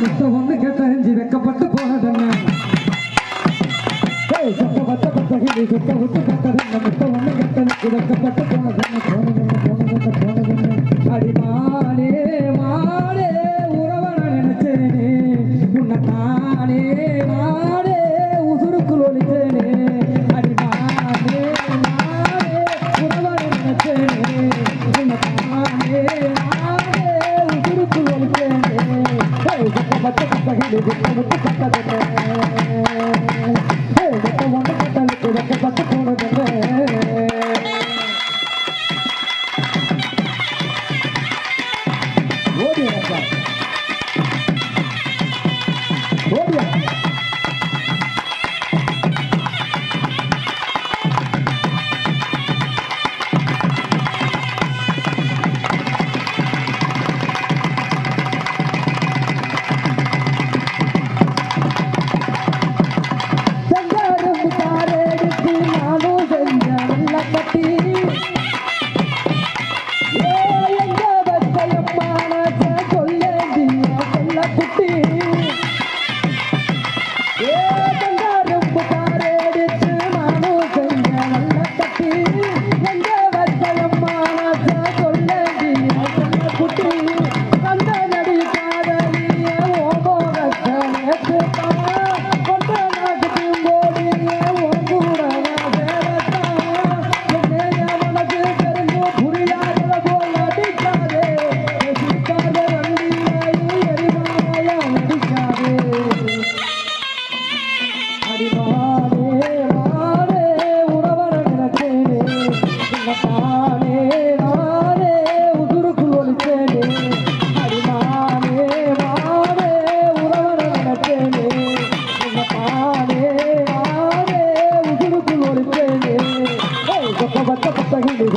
முத்தம் வந்து கேட்டறிஞ்சு வெக்கப்பட்டு போனதென்ன சுத்த பத்த பத்தகை சுத்த விட்டு கட்டதென்ன முத்தம் வந்து கேட்டனுக்கு வெக்கப்பட்டு போனது நமக்கு பகிர்ந்து நமக்கு பட்டதென்ன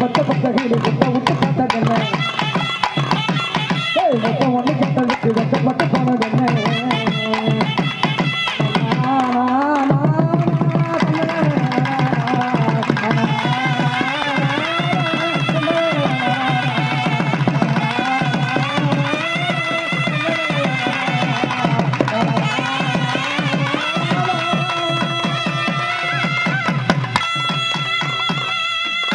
பத்த பத்தகையில் பத்த